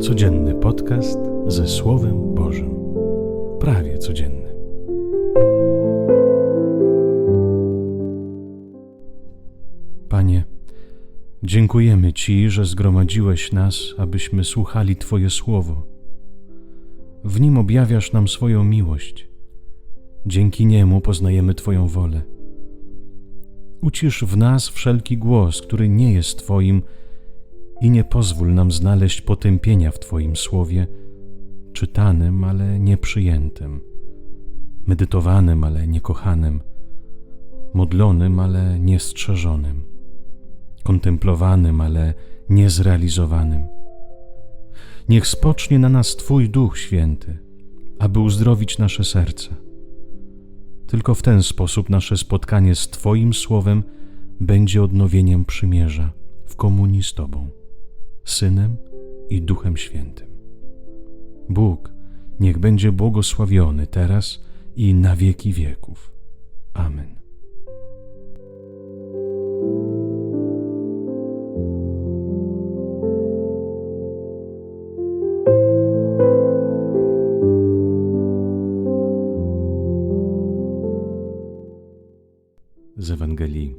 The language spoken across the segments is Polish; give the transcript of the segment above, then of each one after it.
Codzienny podcast ze Słowem Bożym. Prawie codzienny. Panie, dziękujemy Ci, że zgromadziłeś nas, abyśmy słuchali Twoje słowo. W nim objawiasz nam swoją miłość. Dzięki niemu poznajemy Twoją wolę. Ucisz w nas wszelki głos, który nie jest Twoim, i nie pozwól nam znaleźć potępienia w Twoim słowie, czytanym, ale nieprzyjętym, medytowanym, ale niekochanym, modlonym, ale niestrzeżonym, kontemplowanym, ale niezrealizowanym. Niech spocznie na nas Twój Duch Święty, aby uzdrowić nasze serca. Tylko w ten sposób nasze spotkanie z Twoim Słowem będzie odnowieniem przymierza w komunii z Tobą. Synem i Duchem Świętym. Bóg niech będzie błogosławiony teraz i na wieki wieków. Amen. Z Ewangelii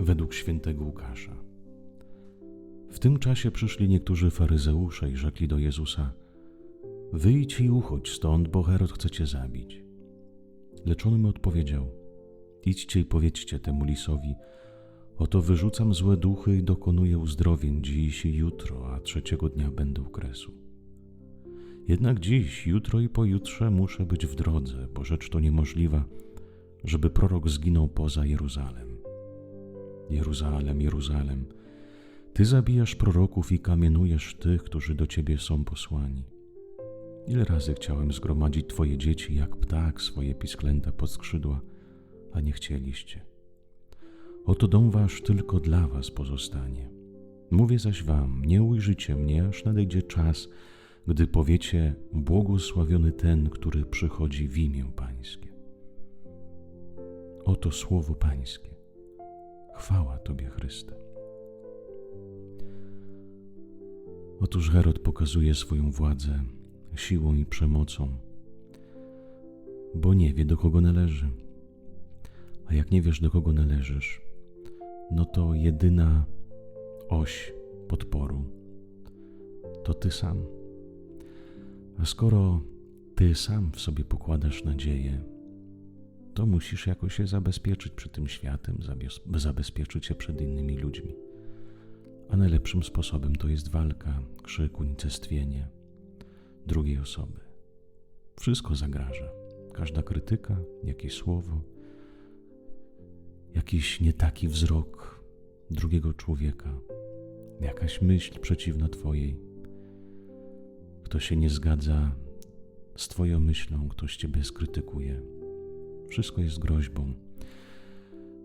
według świętego Łukasza. W tym czasie przyszli niektórzy faryzeusze i rzekli do Jezusa: Wyjdź i uchodź stąd, bo Herod chce cię zabić. Lecz on im odpowiedział: Idźcie i powiedzcie temu lisowi: Oto wyrzucam złe duchy i dokonuję uzdrowień dziś i jutro, a trzeciego dnia będę u kresu. Jednak dziś, jutro i pojutrze muszę być w drodze, bo rzecz to niemożliwa, żeby prorok zginął poza Jeruzalem. Jeruzalem, Jeruzalem ty zabijasz proroków i kamienujesz tych, którzy do ciebie są posłani. Ile razy chciałem zgromadzić twoje dzieci, jak ptak swoje pisklęta pod skrzydła, a nie chcieliście. Oto dom wasz tylko dla was pozostanie. Mówię zaś wam, nie ujrzycie mnie, aż nadejdzie czas, gdy powiecie, błogosławiony ten, który przychodzi w imię Pańskie. Oto słowo Pańskie. Chwała Tobie, Chryste. Otóż Herod pokazuje swoją władzę siłą i przemocą, bo nie wie, do kogo należy. A jak nie wiesz, do kogo należysz, no to jedyna oś podporu to ty sam. A skoro ty sam w sobie pokładasz nadzieję, to musisz jakoś się zabezpieczyć przed tym światem, zabezpieczyć się przed innymi ludźmi a najlepszym sposobem to jest walka, krzyk, unicestwienie drugiej osoby. Wszystko zagraża. Każda krytyka, jakieś słowo, jakiś nie taki wzrok drugiego człowieka, jakaś myśl przeciwna Twojej. Kto się nie zgadza z Twoją myślą, ktoś Ciebie skrytykuje. Wszystko jest groźbą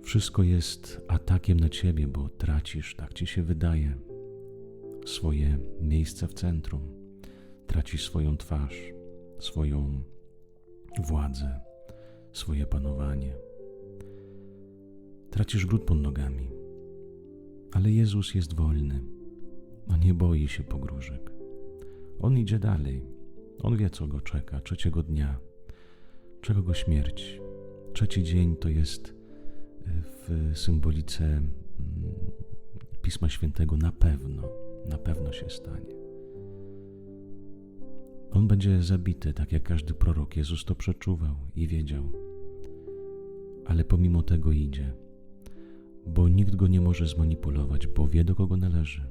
wszystko jest atakiem na ciebie, bo tracisz, tak ci się wydaje, swoje miejsce w centrum, tracisz swoją twarz, swoją władzę, swoje panowanie. Tracisz gród pod nogami. Ale Jezus jest wolny. On nie boi się pogróżek. On idzie dalej. On wie, co go czeka trzeciego dnia. Czego go śmierć. Trzeci dzień to jest w symbolice mm, Pisma Świętego na pewno, na pewno się stanie. On będzie zabity, tak jak każdy prorok. Jezus to przeczuwał i wiedział. Ale pomimo tego idzie, bo nikt go nie może zmanipulować, bo wie do kogo należy.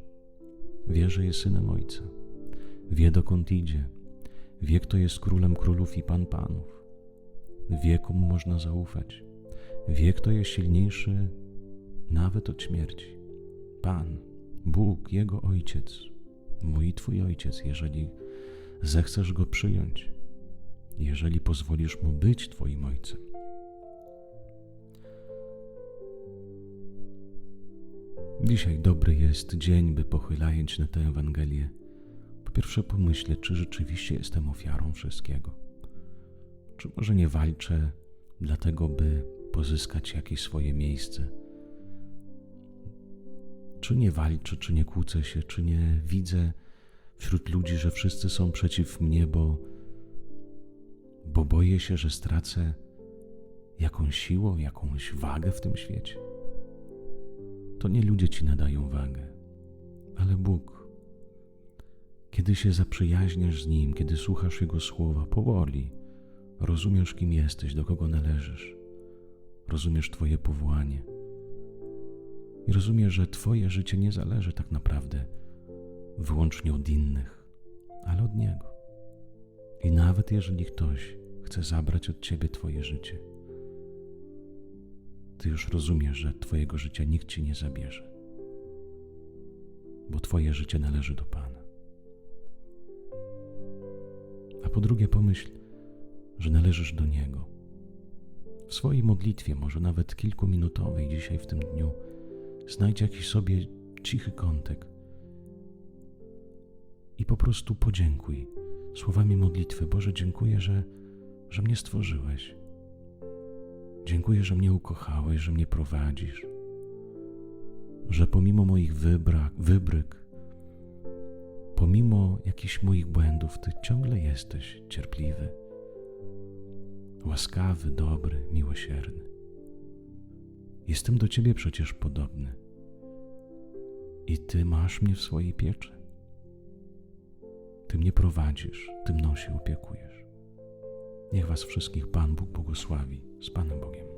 Wie, że jest synem Ojca. Wie dokąd idzie. Wie, kto jest królem królów i pan panów. Wie, komu można zaufać. Wie, kto jest silniejszy nawet od śmierci. Pan, Bóg, Jego Ojciec, mój Twój Ojciec, jeżeli zechcesz Go przyjąć, jeżeli pozwolisz Mu być Twoim Ojcem. Dzisiaj dobry jest dzień, by pochylając na tę Ewangelię, po pierwsze pomyśleć, czy rzeczywiście jestem ofiarą wszystkiego. Czy może nie walczę dlatego, by pozyskać jakieś swoje miejsce. Czy nie walczę, czy nie kłócę się, czy nie widzę wśród ludzi, że wszyscy są przeciw mnie, bo, bo boję się, że stracę jakąś siłę, jakąś wagę w tym świecie. To nie ludzie ci nadają wagę, ale Bóg. Kiedy się zaprzyjaźniasz z Nim, kiedy słuchasz Jego słowa, powoli rozumiesz, kim jesteś, do kogo należysz, rozumiesz Twoje powołanie i rozumiesz, że Twoje życie nie zależy tak naprawdę wyłącznie od innych, ale od Niego. I nawet jeżeli ktoś chce zabrać od Ciebie Twoje życie, Ty już rozumiesz, że Twojego życia nikt Ci nie zabierze, bo Twoje życie należy do Pana. A po drugie, pomyśl, że należysz do Niego. W swojej modlitwie, może nawet kilkuminutowej dzisiaj w tym dniu, znajdź jakiś sobie cichy kątek i po prostu podziękuj słowami modlitwy. Boże, dziękuję, że, że mnie stworzyłeś. Dziękuję, że mnie ukochałeś, że mnie prowadzisz, że pomimo moich wybrak, wybryk, pomimo jakichś moich błędów, Ty ciągle jesteś cierpliwy, łaskawy, dobry, miłosierny. Jestem do Ciebie przecież podobny i Ty masz mnie w swojej pieczy. Ty mnie prowadzisz, Ty mną się opiekujesz. Niech Was wszystkich Pan Bóg błogosławi z Panem Bogiem.